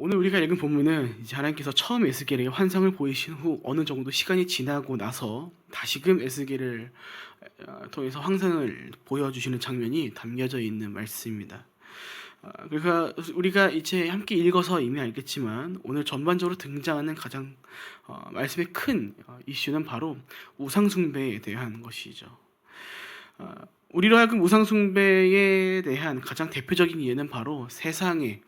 오늘 우리가 읽은 본문은 이제 하나님께서 처음 에스겔에게 환상을 보이신 후 어느 정도 시간이 지나고 나서 다시금 에스겔을 어, 통해서 환상을 보여주시는 장면이 담겨져 있는 말씀입니다. 어, 그러니까 우리가 이제 함께 읽어서 이미 알겠지만 오늘 전반적으로 등장하는 가장 어, 말씀의 큰 어, 이슈는 바로 우상 숭배에 대한 것이죠. 어, 우리로 하여금 우상 숭배에 대한 가장 대표적인 예는 바로 세상에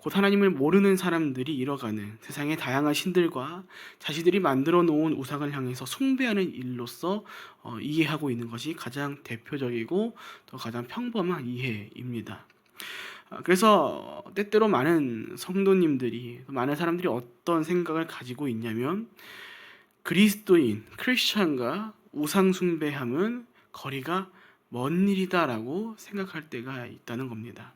곧 하나님을 모르는 사람들이 이뤄가는 세상의 다양한 신들과 자신들이 만들어 놓은 우상을 향해서 숭배하는 일로서 어, 이해하고 있는 것이 가장 대표적이고 또 가장 평범한 이해입니다. 아, 그래서 때때로 많은 성도님들이 많은 사람들이 어떤 생각을 가지고 있냐면 그리스도인 크리스천과 우상 숭배함은 거리가 먼 일이다라고 생각할 때가 있다는 겁니다.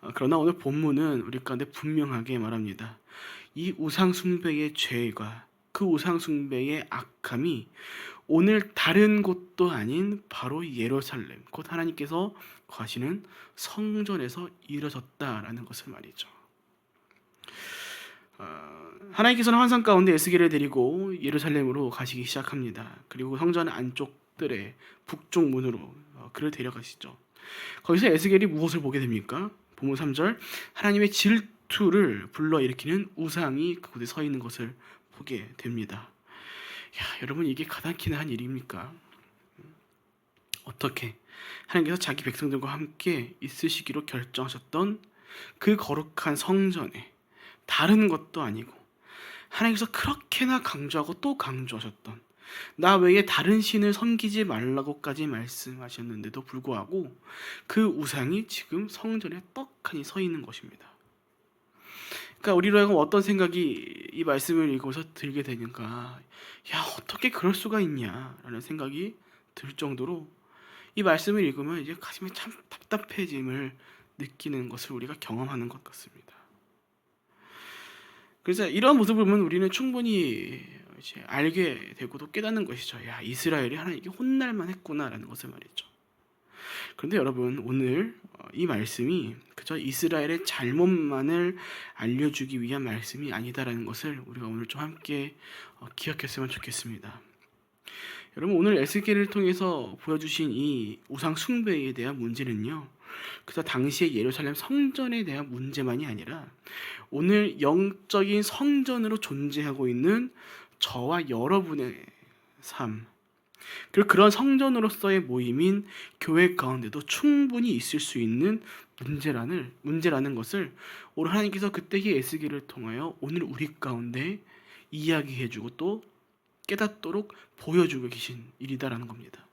어, 그러나 오늘 본문은 우리 가운데 분명하게 말합니다. 이 우상 숭배의 죄가 그 우상 숭배의 악함이 오늘 다른 곳도 아닌 바로 예루살렘 곧 하나님께서 거하시는 성전에서 이루어졌다라는 것을 말이죠. 어, 하나님께서는 환상 가운데 에스겔을 데리고 예루살렘으로 가시기 시작합니다. 그리고 성전 안쪽들의 북쪽 문으로 어, 그를 데려가시죠. 거기서 에스겔이 무엇을 보게 됩니까? 본문 3절 하나님의 질투를 불러일으키는 우상이 그곳에 서 있는 것을 보게 됩니다. 야, 여러분 이게 가당키나 한 일입니까? 어떻게 하나님께서 자기 백성들과 함께 있으시기로 결정하셨던 그 거룩한 성전에 다른 것도 아니고 하나님께서 그렇게나 강조하고 또 강조하셨던 나 외에 다른 신을 섬기지 말라고까지 말씀하셨는데도 불구하고 그 우상이 지금 성전에 떡하니 서 있는 것입니다. 그러니까 우리로 하여금 어떤 생각이 이 말씀을 읽어서 들게 되는가? 야 어떻게 그럴 수가 있냐라는 생각이 들 정도로 이 말씀을 읽으면 이제 가슴이 참 답답해짐을 느끼는 것을 우리가 경험하는 것 같습니다. 그래서 이런 모습을 보면 우리는 충분히 이제 알게 되고 또 깨닫는 것이죠. 야 이스라엘이 하나님께 혼날만 했구나라는 것을 말이죠. 그런데 여러분 오늘 어, 이 말씀이 그저 이스라엘의 잘못만을 알려주기 위한 말씀이 아니다라는 것을 우리가 오늘 좀 함께 어, 기억했으면 좋겠습니다. 여러분 오늘 에스겔을 통해서 보여주신 이 우상 숭배에 대한 문제는요. 그저 당시의 예루살렘 성전에 대한 문제만이 아니라 오늘 영적인 성전으로 존재하고 있는 저와 여러분의 삶 그리고 그런 성전으로서의 모임인 교회 가운데도 충분히 있을 수 있는 문제라는 문제라는 것을 오늘 하나님께서 그때의 에스겔을 통하여 오늘 우리 가운데 이야기해주고 또 깨닫도록 보여주고 계신 일이다라는 겁니다.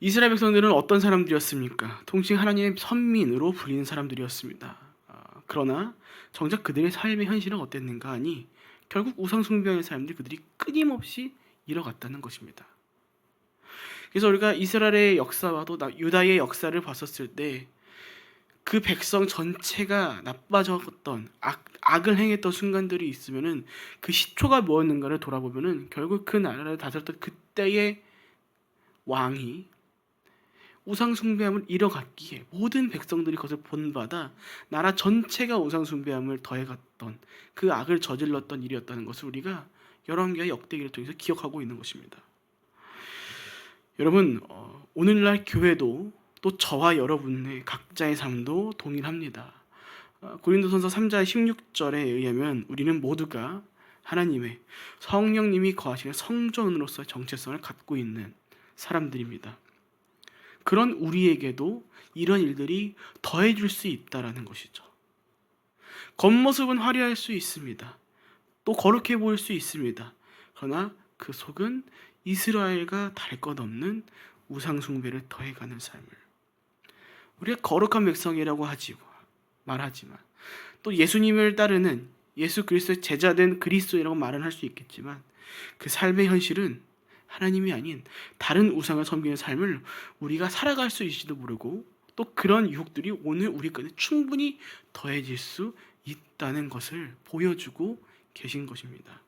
이스라엘 백성들은 어떤 사람들이었습니까? 통칭 하나님의 선민으로 불리는 사람들이었습니다. 아, 그러나 정작 그들의 삶의 현실은 어땠는가 하니 결국 우상 숭배하는 사람들이 그들이 끊임없이 이뤄갔다는 것입니다. 그래서 우리가 이스라엘의 역사와도 유다의 역사를 봤었을 때 그 백성 전체가 나빠졌던 악, 악을 행했던 순간들이 있으면은 그 시초가 무엇인가를 돌아보면은 결국 그 나라를 다스렸던 그때의 왕이 우상 숭배함을 이뤄갔기에 모든 백성들이 그것을 본받아 나라 전체가 우상 숭배함을 더해갔던 그 악을 저질렀던 일이었다는 것을 우리가 열왕기와 역대기를 통해서 기억하고 있는 것입니다. 여러분 어, 오늘날 교회도 또 저와 여러분의 각자의 삶도 동일합니다. 어, 고린도전서 3장 16절에 의하면 우리는 모두가 하나님의 성령님이 거하시는 성전으로서 정체성을 갖고 있는 사람들입니다. 그런 우리에게도 이런 일들이 더해질 수 있다라는 것이죠. 겉모습은 화려할 수 있습니다. 또 거룩해 보일 수 있습니다. 그러나 그 속은 이스라엘과 다를 것 없는 우상숭배를 더해가는 삶을 우리가 거룩한 백성이라고 하지 말하지만 또 예수님을 따르는 예수 그리스도의 제자된 그리스도이라고 말은 할 수 있겠지만 그 삶의 현실은 하나님이 아닌 다른 우상을 섬기는 삶을 우리가 살아갈 수 있을지도 모르고 또 그런 유혹들이 오늘 우리 가운데 충분히 더해질 수 있다는 것을 보여주고 계신 것입니다.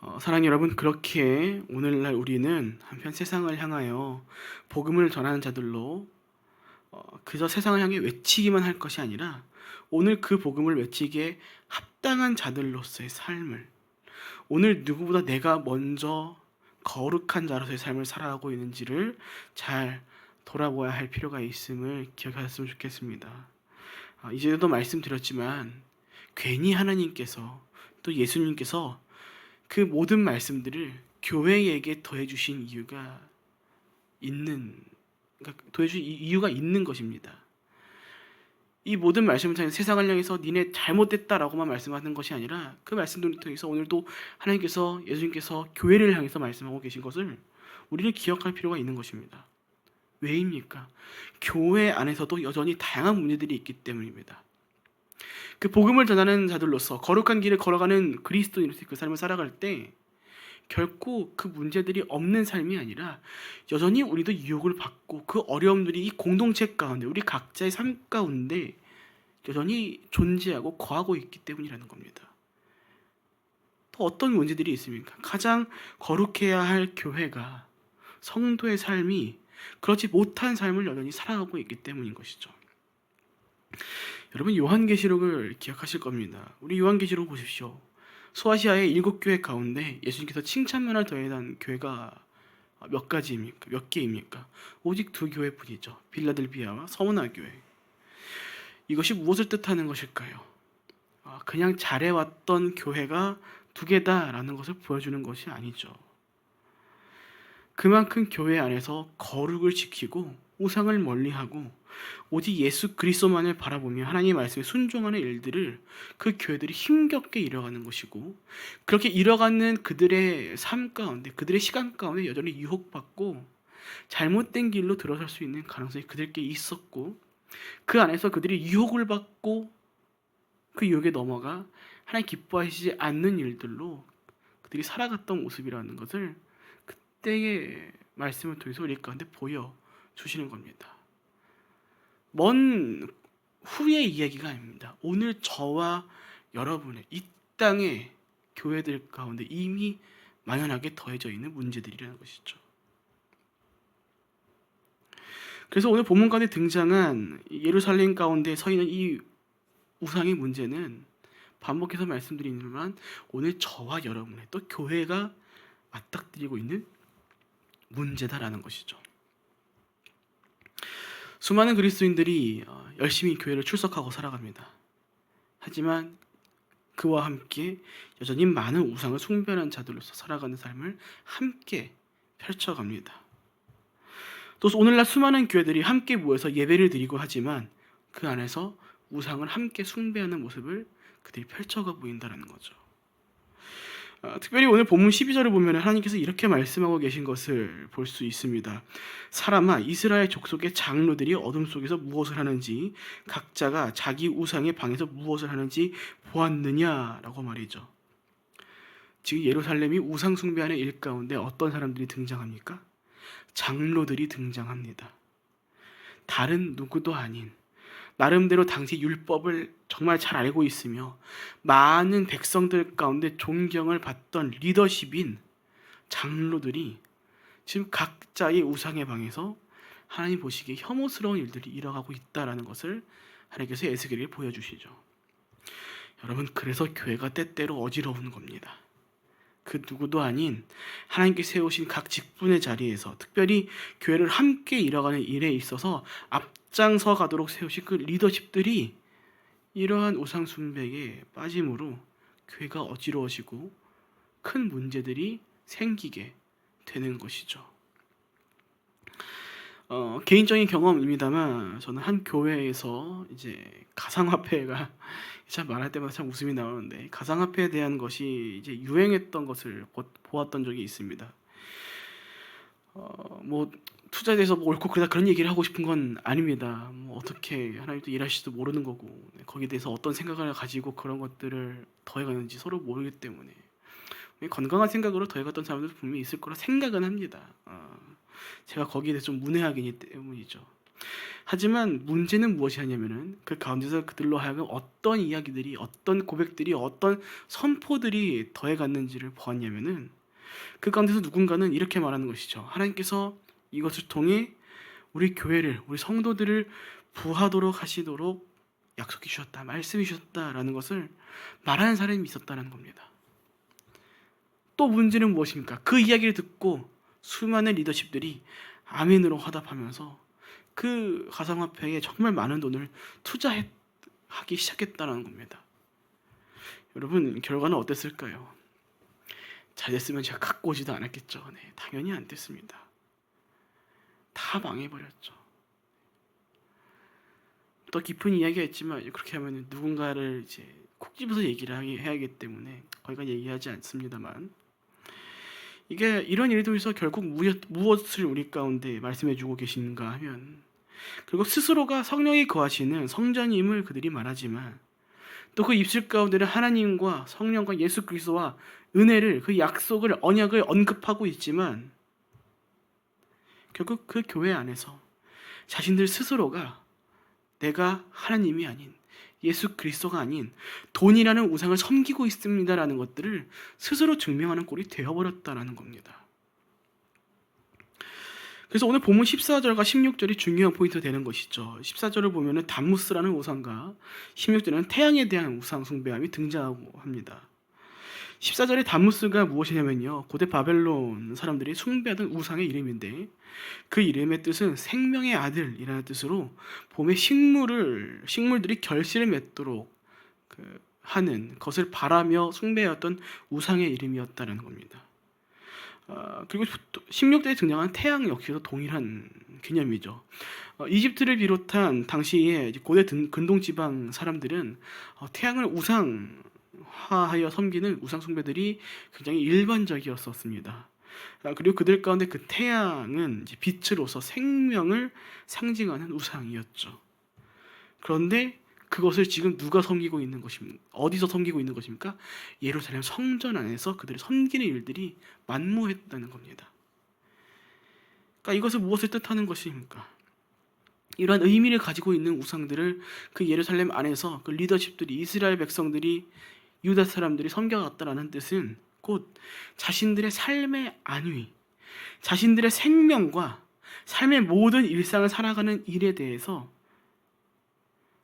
어, 사랑 여러분 그렇게 오늘날 우리는 한편 세상을 향하여 복음을 전하는 자들로 어, 그저 세상을 향해 외치기만 할 것이 아니라 오늘 그 복음을 외치기에 합당한 자들로서의 삶을 오늘 누구보다 내가 먼저 거룩한 자로서의 삶을 살아가고 있는지를 잘 돌아보아야 할 필요가 있음을 기억하셨으면 좋겠습니다. 아, 이전에도 말씀드렸지만 괜히 하나님께서 또 예수님께서 그 모든 말씀들을 교회에게 더해 주신 이유가 있는 그러니까 더해 주신 이- 이유가 있는 것입니다. 이 모든 말씀을 통해 세상을 향해서 니네 잘못됐다라고만 말씀하는 것이 아니라 그 말씀들을 통해서 오늘도 하나님께서 예수님께서 교회를 향해서 말씀하고 계신 것을 우리는 기억할 필요가 있는 것입니다. 왜입니까? 교회 안에서도 여전히 다양한 문제들이 있기 때문입니다. 그 복음을 전하는 자들로서 거룩한 길을 걸어가는 그리스도인으로서 그 삶을 살아갈 때 결코 그 문제들이 없는 삶이 아니라 여전히 우리도 유혹을 받고 그 어려움들이 이 공동체 가운데 우리 각자의 삶 가운데 여전히 존재하고 거하고 있기 때문이라는 겁니다. 또 어떤 문제들이 있습니까? 가장 거룩해야 할 교회가 성도의 삶이 그렇지 못한 삶을 여전히 살아가고 있기 때문인 것이죠. 여러분 요한계시록을 기억하실 겁니다. 우리 요한계시록 보십시오. 소아시아의 일곱 교회 가운데 예수님께서 칭찬만을 더해단 교회가 몇 가지입니까? 몇 개입니까? 오직 두 교회뿐이죠. 빌라델비아와 서문화 교회. 이것이 무엇을 뜻하는 것일까요? 아, 그냥 잘해왔던 교회가 두 개다라는 것을 보여주는 것이 아니죠. 그만큼 교회 안에서 거룩을 지키고 우상을 멀리하고 오직 예수 그리스도만을 바라보며 하나님의 말씀에 순종하는 일들을 그 교회들이 힘겹게 이뤄가는 것이고 그렇게 이뤄가는 그들의 삶 가운데 그들의 시간 가운데 여전히 유혹받고 잘못된 길로 들어설 수 있는 가능성이 그들께 있었고 그 안에서 그들이 유혹을 받고 그 유혹에 넘어가 하나님 기뻐하시지 않는 일들로 그들이 살아갔던 모습이라는 것을 그 때의 말씀을 통해서 우리 가운데 보여 주시는 겁니다. 먼 후의 이야기가 아닙니다. 오늘 저와 여러분의 이 땅의 교회들 가운데 이미 만연하게 더해져 있는 문제들이라는 것이죠. 그래서 오늘 본문 가운데 등장한 예루살렘 가운데 서 있는 이 우상의 문제는 반복해서 말씀드리지만 오늘 저와 여러분의 또 교회가 맞닥뜨리고 있는 문제다라는 것이죠. 수많은 그리스도인들이 어, 열심히 교회를 출석하고 살아갑니다. 하지만 그와 함께 여전히 많은 우상을 숭배하는 자들로서 살아가는 삶을 함께 펼쳐갑니다. 또 오늘날 수많은 교회들이 함께 모여서 예배를 드리고 하지만 그 안에서 우상을 함께 숭배하는 모습을 그들이 펼쳐가 보인다는 거죠. 어, 특별히 오늘 본문 12절을 보면 하나님께서 이렇게 말씀하고 계신 것을 볼 수 있습니다. 사람아 이스라엘 족속의 장로들이 어둠 속에서 무엇을 하는지 각자가 자기 우상의 방에서 무엇을 하는지 보았느냐라고 말이죠. 지금 예루살렘이 우상 숭배하는 일 가운데 어떤 사람들이 등장합니까? 장로들이 등장합니다. 다른 누구도 아닌 나름대로 당시 율법을 정말 잘 알고 있으며 많은 백성들 가운데 존경을 받던 리더십인 장로들이 지금 각자의 우상의 방에서 하나님 보시기에 혐오스러운 일들이 일어나고 있다라는 것을 하나님께서 에스겔에 보여주시죠. 여러분 그래서 교회가 때때로 어지러운 겁니다. 그 누구도 아닌 하나님께 세우신 각 직분의 자리에서 특별히 교회를 함께 이뤄가는 일에 있어서 앞장서 가도록 세우신 그 리더십들이 이러한 우상 숭배에 빠짐으로 교회가 어지러워지고 큰 문제들이 생기게 되는 것이죠. 어, 개인적인 경험입니다만 저는 한 교회에서 이제 가상화폐가 참 말할 때마다 참 웃음이 나오는데 가상화폐에 대한 것이 이제 유행했던 것을 보, 보았던 적이 있습니다. 어, 뭐 투자에 대해서 뭐 옳고 그르다 그런 얘기를 하고 싶은 건 아닙니다. 뭐 어떻게 하나님도 일하실지도 모르는 거고 네, 거기에 대해서 어떤 생각을 가지고 그런 것들을 더해가는지 서로 모르기 때문에 건강한 생각으로 더해갔던 사람들 분명히 있을 거라 생각은 합니다. 어, 제가 거기에 대해서 좀 문외하기 때문이죠. 하지만 문제는 무엇이냐면은 그 가운데서 그들로 하여금 어떤 이야기들이 어떤 고백들이 어떤 선포들이 더해 갔는지를 보았냐면은 그 가운데서 누군가는 이렇게 말하는 것이죠. 하나님께서 이것을 통해 우리 교회를 우리 성도들을 부하도록 하시도록 약속해 주셨다. 말씀해 주셨다라는 것을 말하는 사람이 있었다는 겁니다. 또 문제는 무엇입니까? 그 이야기를 듣고 수많은 리더십들이 아멘으로 화답하면서 그 가상화폐에 정말 많은 돈을 투자하기 시작했다는 겁니다. 여러분 결과는 어땠을까요? 잘 됐으면 제가 갖고 오지도 않았겠죠. 네, 당연히 안 됐습니다. 다 망해버렸죠. 더 깊은 이야기가 있지만 그렇게 하면 누군가를 이제 콕 집어서 얘기를 하기- 해야 하기 때문에 거기가 얘기하지 않습니다만 이게 이런 일들에서 결국 무엇, 무엇을 우리 가운데 말씀해 주고 계신가 하면 결국 스스로가 성령이 거하시는 성전임을 그들이 말하지만 또 그 입술 가운데는 하나님과 성령과 예수 그리스도와 은혜를 그 약속을 언약을 언급하고 있지만 결국 그 교회 안에서 자신들 스스로가 내가 하나님이 아닌 예수 그리스도가 아닌 돈이라는 우상을 섬기고 있습니다라는 것들을 스스로 증명하는 꼴이 되어버렸다라는 겁니다. 그래서 오늘 본문 14절과 16절이 중요한 포인트가 되는 것이죠. 14절을 보면은 담무스라는 우상과 16절에는 태양에 대한 우상 숭배함이 등장하고 합니다. 14절의 담무스가 무엇이냐면요. 고대 바벨론 사람들이 숭배하던 우상의 이름인데 그 이름의 뜻은 생명의 아들이라는 뜻으로 봄에 식물을 식물들이 결실을 맺도록 그 하는 것을 바라며 숭배했던 우상의 이름이었다는 겁니다. 어, 그리고 16대에 등장한 태양 역시도 동일한 개념이죠. 어, 이집트를 비롯한 이제 고대 든- 근동 지방 사람들은 어, 태양을 우상 화하여 섬기는 우상 숭배들이 굉장히 일반적이었었습니다. 아, 그리고 그들 가운데 그 태양은 빛으로서 생명을 상징하는 우상이었죠. 그런데 그것을 지금 누가 섬기고 있는 것입니까? 어디서 섬기고 있는 것입니까? 예루살렘 성전 안에서 그들이 섬기는 일들이 만무했다는 겁니다. 그러니까 이것을 무엇을 뜻하는 것입니까? 이러한 의미를 가지고 있는 우상들을 그 예루살렘 안에서 그 리더십들이 이스라엘 백성들이 유다 사람들이 섬겨갔다라는 뜻은 곧 자신들의 삶의 안위, 자신들의 생명과 삶의 모든 일상을 살아가는 일에 대해서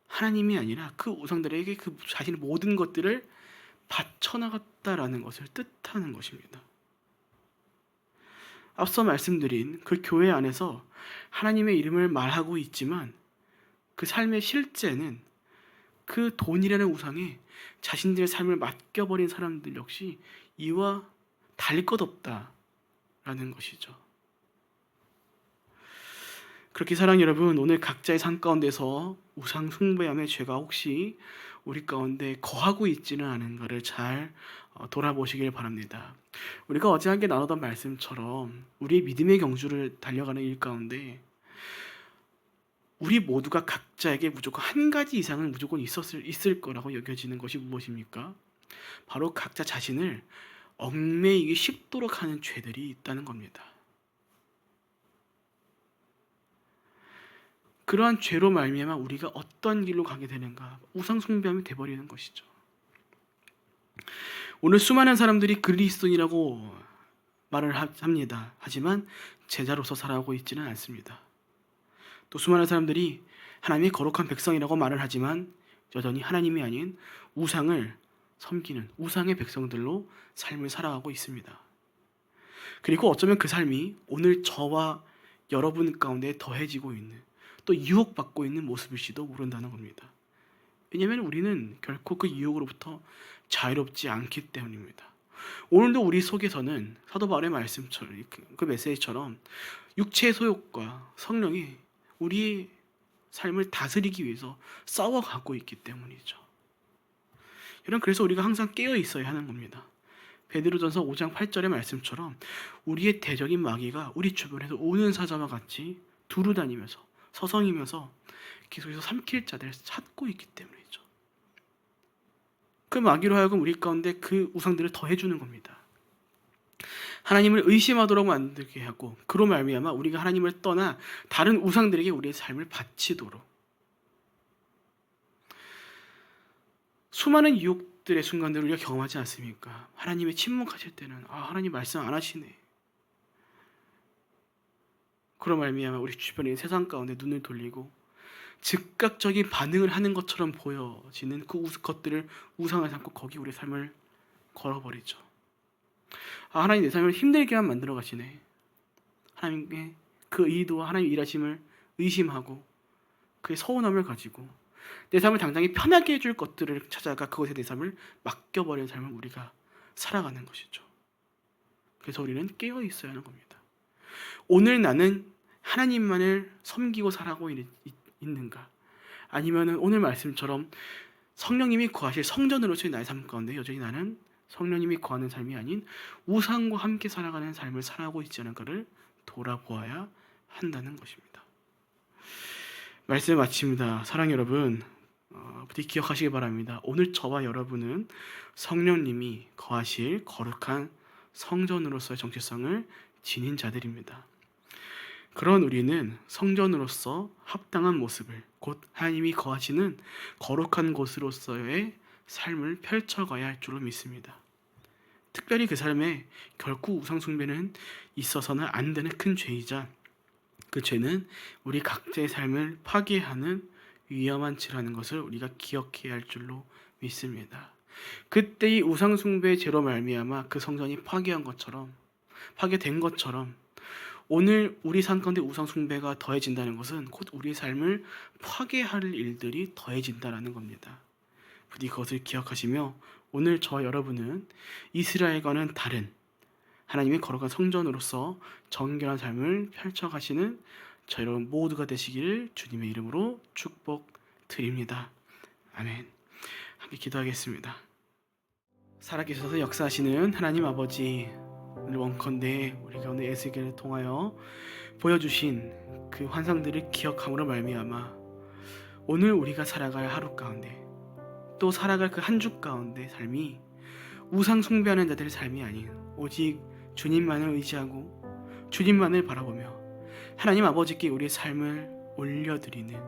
하나님이 아니라 그 우상들에게 그 자신의 모든 것들을 바쳐나갔다라는 것을 뜻하는 것입니다. 앞서 말씀드린 그 교회 안에서 하나님의 이름을 말하고 있지만 그 삶의 실제는 그 돈이라는 우상에 자신들의 삶을 맡겨버린 사람들 역시 이와 다를 것 없다라는 것이죠. 그렇게 사랑 여러분 오늘 각자의 삶 가운데서 우상 숭배함의 죄가 혹시 우리 가운데 거하고 있지는 않은가를 잘 어, 돌아보시길 바랍니다. 우리가 어제 함께 나누던 말씀처럼 우리의 믿음의 경주를 달려가는 일 가운데 우리 모두가 각자에게 무조건 한 가지 이상은 무조건 있었을 있을 거라고 여겨지는 것이 무엇입니까? 바로 각자 자신을 얽매이기 쉽도록 하는 죄들이 있다는 겁니다. 그러한 죄로 말미암아 우리가 어떤 길로 가게 되는가 우상 숭배함이 돼버리는 것이죠. 오늘 수많은 사람들이 그리스도인이라고 말을 하- 합니다. 하지만 제자로서 살아가고 있지는 않습니다. 또 수많은 사람들이 하나님의 거룩한 백성이라고 말을 하지만 여전히 하나님이 아닌 우상을 섬기는 우상의 백성들로 삶을 살아가고 있습니다. 그리고 어쩌면 그 삶이 오늘 저와 여러분 가운데 더해지고 있는 또 유혹받고 있는 모습일지도 모른다는 겁니다. 왜냐하면 우리는 결코 그 유혹으로부터 자유롭지 않기 때문입니다. 오늘도 우리 속에서는 사도 바울의 말씀처럼 그- 그 메시지처럼 육체의 소욕과 성령이 우리의 삶을 다스리기 위해서 싸워가고 있기 때문이죠. 여러분 그래서 우리가 항상 깨어 있어야 하는 겁니다. 베드로전서 5장 8절의 말씀처럼 우리의 대적인 마귀가 우리 주변에서 오는 사자와 같이 두루 다니면서 서성이면서 계속해서 삼킬 자들을 찾고 있기 때문이죠. 그 마귀로 하여금 우리 가운데 그 우상들을 더해주는 겁니다. 하나님을 의심하도록 만들게 하고 그로 말미암아 우리가 하나님을 떠나 다른 우상들에게 우리의 삶을 바치도록 수많은 유혹들의 순간들을 우리가 경험하지 않습니까? 하나님의 침묵하실 때는 아 하나님 말씀 안 하시네. 그런 말미암아 우리 있는 세상 가운데 눈을 돌리고 즉각적인 반응을 하는 것처럼 보여지는 그 것들을 우상을 삼고 거기 우리 삶을 걸어버리죠. 아, 하나님 내 삶을 힘들게만 만들어 가시네. 하나님의 그 의도와 하나님 일하심을 의심하고 그의 서운함을 가지고 내 삶을 당장에 편하게 해줄 것들을 찾아가 그것에 내 삶을 맡겨버리는 삶을 우리가 살아가는 것이죠. 그래서 우리는 깨어 있어야 하는 겁니다. 오늘 나는 하나님만을 섬기고 살아가고 있, 는가 아니면은 오늘 말씀처럼 성령님이 거하실 성전으로서의 나의 삶 가운데 여전히 나는 성령님이 거하는 삶이 아닌 우상과 함께 살아가는 삶을 살아가고 있지 않은가를 돌아보아야 한다는 것입니다. 말씀 마칩니다. 사랑 여러분, 어, 부디 기억하시기 바랍니다. 오늘 저와 여러분은 성령님이 거하실 거룩한 성전으로서의 정체성을 지닌 자들입니다. 그런 우리는 성전으로서 합당한 모습을 곧 하나님이 거하시는 거룩한 곳으로서의 삶을 펼쳐가야 할 줄로 믿습니다. 특별히 그 삶에 결코 우상 숭배는 있어서는 안 되는 큰 죄이자 그 죄는 우리 각자의 삶을 파괴하는 위험한 죄라는 것을 우리가 기억해야 할 줄로 믿습니다. 그때 이 우상 숭배의 죄로 말미암아 그 성전이 파괴한 것처럼 파괴된 것처럼 오늘 우리 삶 가운데 우상 숭배가 더해진다는 것은 곧 우리의 삶을 파괴할 일들이 더해진다라는 겁니다. 부디 그것을 기억하시며 오늘 저 여러분은 이스라엘과는 다른 하나님의 거룩한 성전으로서 정결한 삶을 펼쳐가시는 저 여러분 모두가 되시기를 주님의 이름으로 축복드립니다. 아멘. 함께 기도하겠습니다. 살아계셔서 역사하시는 하나님 아버지 오늘 원컨대 우리가 오늘 에스겔을 통하여 보여주신 그 환상들을 기억함으로 말미암아 오늘 우리가 살아갈 하루 가운데 또 살아갈 그 한 주 가운데 삶이 우상 숭배하는 자들의 삶이 아닌 오직 주님만을 의지하고 주님만을 바라보며 하나님 아버지께 우리의 삶을 올려드리는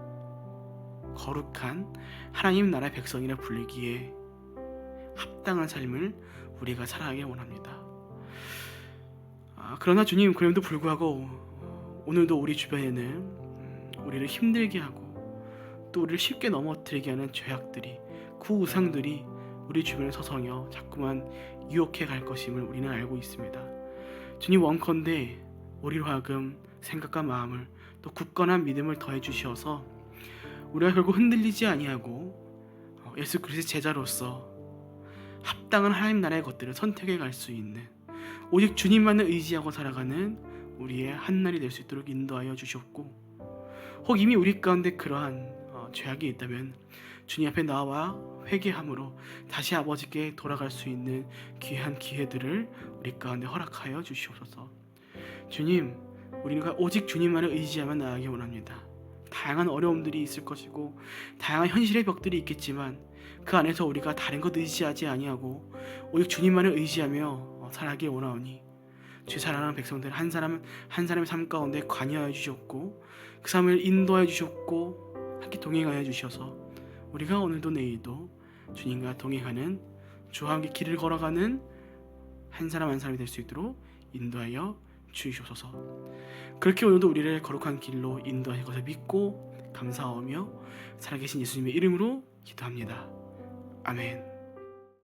거룩한 하나님 나라의 백성이라 불리기에 합당한 삶을 우리가 살아가길 원합니다. 아, 그러나 주님 그럼에도 불구하고 오늘도 우리 주변에는 음, 우리를 힘들게 하고 또 우리를 쉽게 넘어뜨리게 하는 죄악들이 그 우상들이 우리 주변에 서성여 자꾸만 유혹해 갈 것임을 우리는 알고 있습니다. 주님 원컨대 우리로 하여금 생각과 마음을 또 굳건한 믿음을 더해 주시어서 우리가 결국 흔들리지 아니하고 어, 예수 그리스도의 제자로서 합당한 하나님 나라의 것들을 선택해 갈 수 있는 오직 주님만을 의지하고 살아가는 우리의 한날이 될 수 있도록 인도하여 주셨고 혹 이미 우리 가운데 그러한 어, 죄악이 있다면 주님 앞에 나와 회개함으로 다시 아버지께 돌아갈 수 있는 귀한 기회들을 우리 가운데 허락하여 주시옵소서. 주님, 우리가 오직 주님만을 의지하며 나아가기 원합니다. 다양한 어려움들이 있을 것이고 다양한 현실의 벽들이 있겠지만 그 안에서 우리가 다른 것 의지하지 아니하고 오직 주님만을 의지하며 어, 살아가길 원하오니 주 사랑하는 백성들 한 사람 한 사람의 삶 가운데 관여하여 주셨고 그 삶을 인도하여 주셨고 함께 동행하여 주셔서 우리가 오늘도 내일도 주님과 동행하는 주와 함께 길을 걸어가는 한 사람 한 사람이 될 수 있도록 인도하여 주시옵소서. 그렇게 오늘도 우리를 거룩한 길로 인도하실 것을 믿고 감사하며 살아계신 예수님의 이름으로 기도합니다. 아멘.